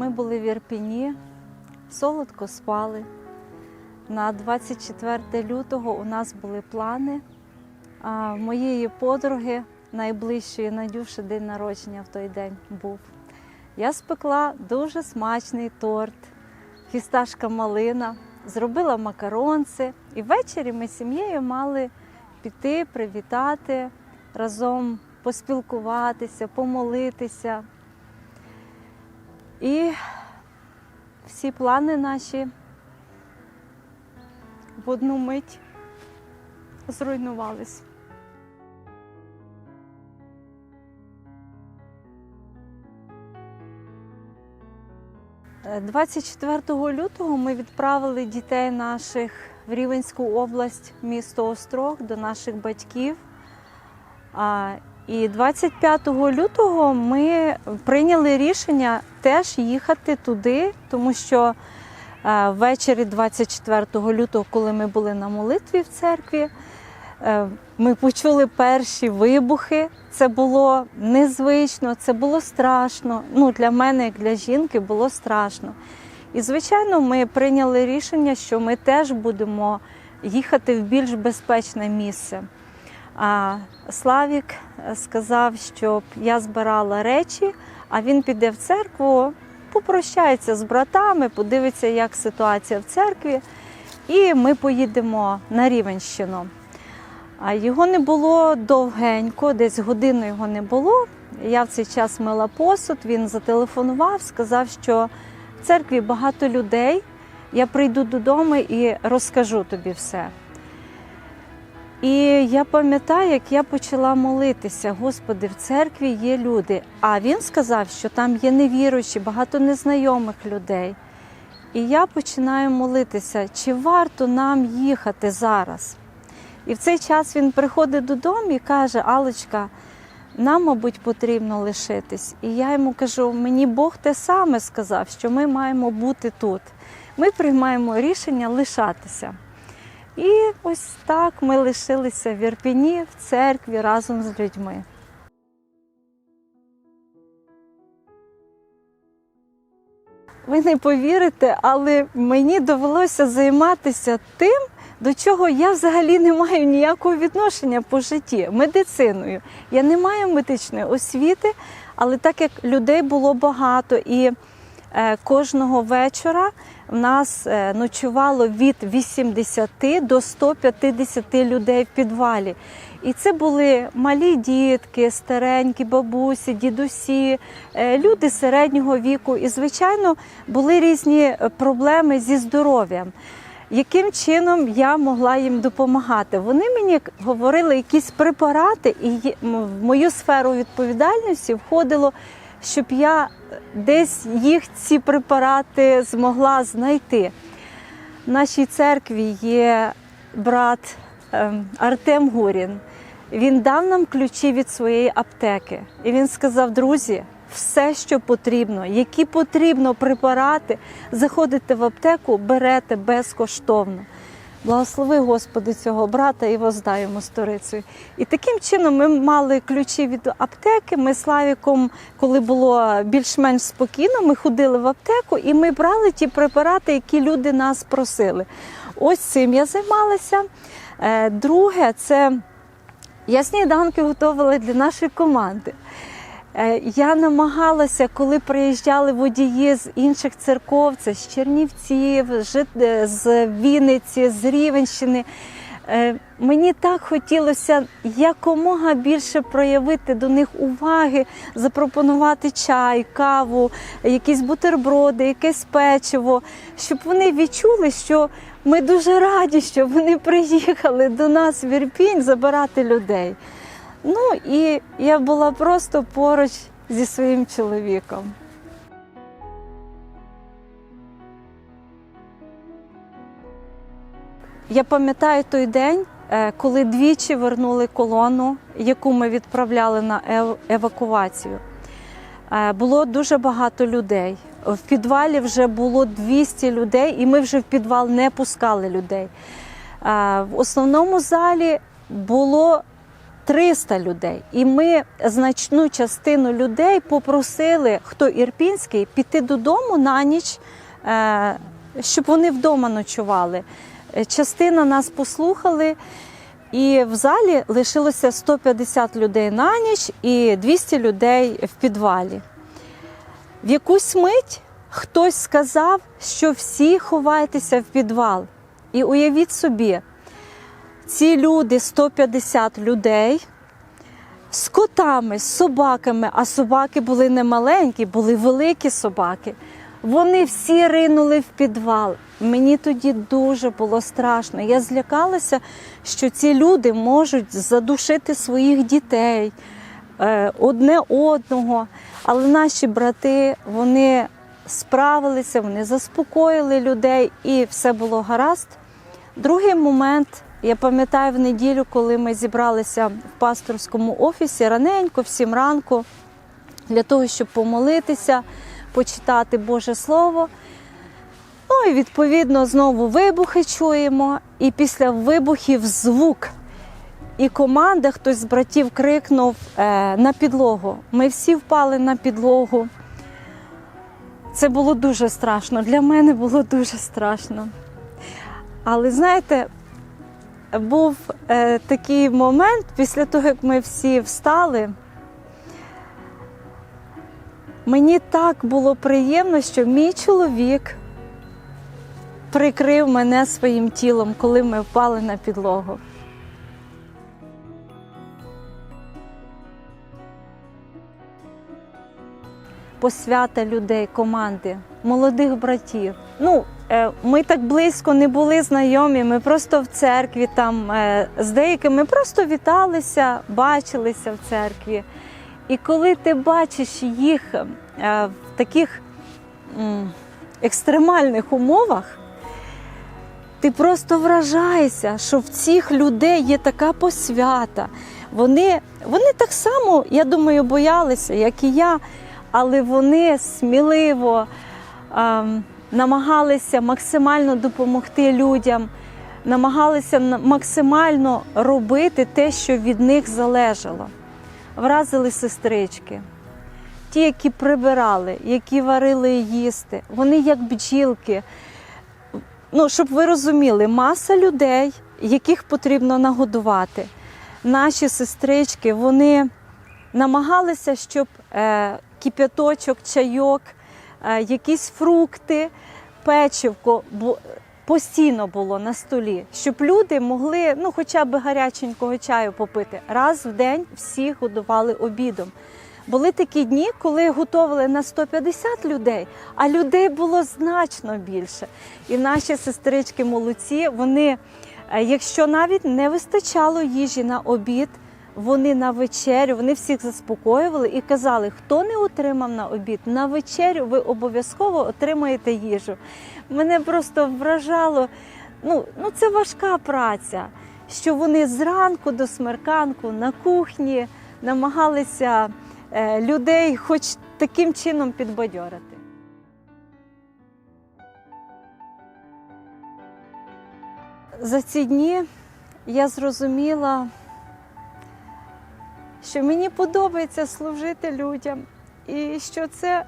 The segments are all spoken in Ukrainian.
Ми були в Ірпіні, солодко спали. На 24 лютого у нас були плани. А моєї подруги найближчої Надюші день народження в той день був. Я спекла дуже смачний торт, фісташка малина, зробила макаронці. І ввечері ми з сім'єю мали піти, привітати, разом поспілкуватися, помолитися. І всі плани наші в одну мить зруйнувались. Е, 24 лютого ми відправили дітей наших в Рівенську область, місто Острог, до наших батьків. І 25 лютого ми прийняли рішення теж їхати туди, тому що е, ввечері 24 лютого, коли ми були на молитві в церкві, е, ми почули перші вибухи. Це було незвично, це було страшно. Ну, для мене, як для жінки, було страшно. І, звичайно, ми прийняли рішення, що ми теж будемо їхати в більш безпечне місце. А Славік сказав, щоб я збирала речі, а він піде в церкву, попрощається з братами, подивиться, як ситуація в церкві, і ми поїдемо на Рівенщину. А його не було довгенько, десь годину його не було. Я в цей час мила посуд, він зателефонував, сказав, що в церкві багато людей. Я прийду додому і розкажу тобі все. І я пам'ятаю, як я почала молитися, Господи, в церкві є люди. А він сказав, що там є невіруючі, багато незнайомих людей. І я починаю молитися, чи варто нам їхати зараз? І в цей час він приходить додому і каже: Алочка, нам, мабуть, потрібно лишитись. І я йому кажу: мені Бог те саме сказав, що ми маємо бути тут. Ми приймаємо рішення лишатися. І ось так ми лишилися в Ірпіні, в церкві разом з людьми. Ви не повірите, але мені довелося займатися тим, до чого я взагалі не маю ніякого відношення по житті медициною. Я не маю медичної освіти, але так як людей було багато і е, кожного вечора в нас е, ночувало від 80 до 150 людей в підвалі. І це були малі дітки, старенькі бабусі, дідусі, е, люди середнього віку. І, звичайно, були різні е, проблеми зі здоров'ям. Яким чином я могла їм допомагати? Вони мені говорили якісь препарати, і в мою сферу відповідальності входило, щоб я десь їх ці препарати змогла знайти. В нашій церкві є брат ем, Артем Гурін. Він дав нам ключі від своєї аптеки. І він сказав: друзі, все, що потрібно, які потрібно препарати, заходите в аптеку, берете безкоштовно. Благослови Господи цього брата і воздай йому сторицею. І таким чином ми мали ключі від аптеки. Ми з Славіком, коли було більш-менш спокійно, ми ходили в аптеку і ми брали ті препарати, які люди нас просили. Ось цим я займалася. Е, Друге, це я сніданки готувала для нашої команди. Е, Я намагалася, коли приїжджали водії з інших церков, це з Чернівців, Жит- е, з Вінниці, з Рівенщини. е, Мені так хотілося якомога більше проявити до них уваги, запропонувати чай, каву, якісь бутерброди, якесь печиво, щоб вони відчули, що ми дуже раді, що вони приїхали до нас в Ірпінь забирати людей. Ну і я була просто поруч зі своїм чоловіком. Я пам'ятаю той день, е, коли двічі вернули колону, яку ми відправляли на евакуацію. Е, Було дуже багато людей. В підвалі вже було 200 людей, і ми вже в підвал не пускали людей. Е, В основному залі було 300 людей. І ми значну частину людей попросили, хто ірпінський, піти додому на ніч, е, щоб вони вдома ночували. Е, Частина нас послухали, і в залі лишилося 150 людей на ніч і 200 людей в підвалі. В якусь мить хтось сказав, що всі ховайтеся в підвал. І уявіть собі, ці люди, 150 людей, з котами, з собаками, а собаки були не маленькі, були великі собаки. Вони всі ринули в підвал. Мені тоді дуже було страшно. Я злякалася, що ці люди можуть задушити своїх дітей е, одне одного. Але наші брати вони справилися, вони заспокоїли людей і все було гаразд. Другий момент, я пам'ятаю в неділю, коли ми зібралися в пасторському офісі раненько, в сім ранку, для того, щоб помолитися, почитати Боже Слово. Ну і відповідно знову вибухи чуємо, і після вибухів звук. І команда, хтось з братів крикнув е, на підлогу. Ми всі впали на підлогу. Це було дуже страшно. Для мене було дуже страшно. Але знаєте, був е, такий момент після того, як ми всі встали. Мені так було приємно, що мій чоловік прикрив мене своїм тілом, коли ми впали на підлогу. Посвята людей, команди, молодих братів. Ну, ми так близько не були знайомі. Ми просто в церкві там е, з деякими просто віталися, бачилися в церкві. І коли ти бачиш їх е, в таких екстремальних умовах, ти просто вражаєшся, що в цих людей є така посвята. Вони, вони так само, я думаю, боялися, як і я, але вони сміливо ем, намагалися максимально допомогти людям, намагалися максимально робити те, що від них залежало. Вразили сестрички, ті, які прибирали, які варили їсти, вони як бджілки. Ну, щоб ви розуміли, маса людей, яких потрібно нагодувати. Наші сестрички вони намагалися, щоб е, кип'яточок, чайок, якісь фрукти, печивко постійно було на столі, щоб люди могли ну, хоча б гаряченького чаю попити. Раз в день всі годували обідом. Були такі дні, коли готували на 150 людей, а людей було значно більше. І наші сестрички молодці, вони, е, якщо навіть не вистачало їжі на обід, вони на вечерю, вони всіх заспокоювали і казали, хто не отримав на обід, на вечерю ви обов'язково отримаєте їжу. Мене просто вражало, ну, ну це важка праця, що вони зранку до смерканку на кухні намагалися е, людей хоч таким чином підбадьорити. За ці дні я зрозуміла, що мені подобається служити людям і що це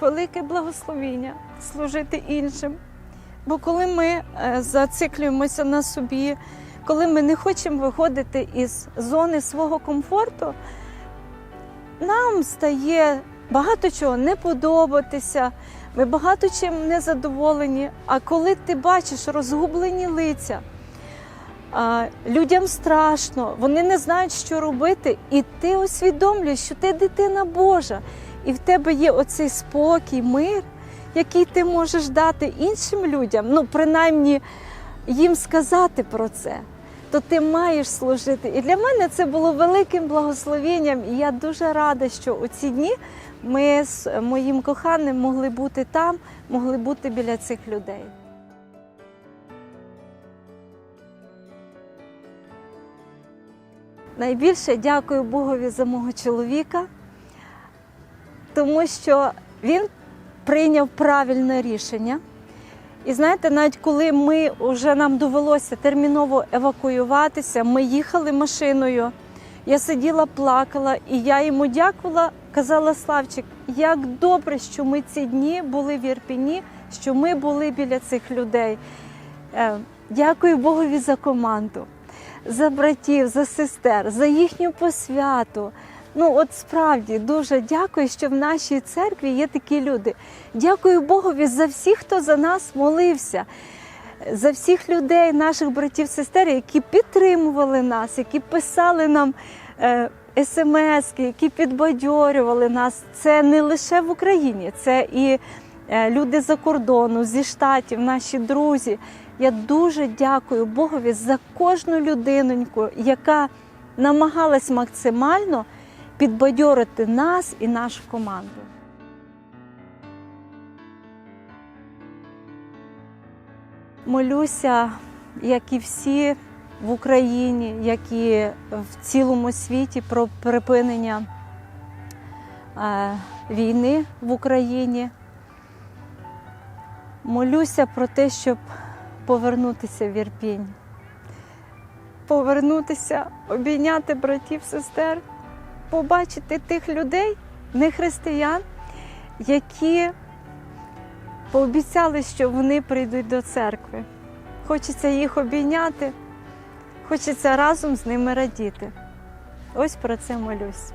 велике благословіння служити іншим. Бо коли ми е, зациклюємося на собі, коли ми не хочемо виходити із зони свого комфорту, нам стає багато чого не подобатися, ми багато чим не задоволені. А коли ти бачиш розгублені лиця, людям страшно, вони не знають, що робити, і ти усвідомлюєш, що ти дитина Божа, і в тебе є оцей спокій, мир, який ти можеш дати іншим людям, ну принаймні їм сказати про це. То ти маєш служити. І для мене це було великим благословенням. І я дуже рада, що у ці дні ми з моїм коханим могли бути там, могли бути біля цих людей. Найбільше дякую Богові за мого чоловіка, тому що він прийняв правильне рішення. І знаєте, навіть коли ми вже нам довелося терміново евакуюватися, ми їхали машиною. Я сиділа, плакала, і я йому дякувала. Казала Славчик, як добре, що ми ці дні були в Ірпіні, що ми були біля цих людей. Е, Дякую Богові за команду, за братів, за сестер, за їхню посвяту. Ну, от справді дуже дякую, що в нашій церкві є такі люди. Дякую Богові за всіх, хто за нас молився, за всіх людей, наших братів, сестер, які підтримували нас, які писали нам е, смски, які підбадьорювали нас. Це не лише в Україні, це і е, люди за кордону, зі штатів, наші друзі. Я дуже дякую Богові за кожну людиноньку, яка намагалась максимально підбадьорити нас і нашу команду. Молюся, як і всі в Україні, як і в цілому світі про припинення е, війни в Україні. Молюся про те, щоб повернутися в Ірпінь, повернутися, обійняти братів, сестер, побачити тих людей, не християн, які пообіцяли, що вони прийдуть до церкви. Хочеться їх обійняти, хочеться разом з ними радіти. Ось про це молюсь.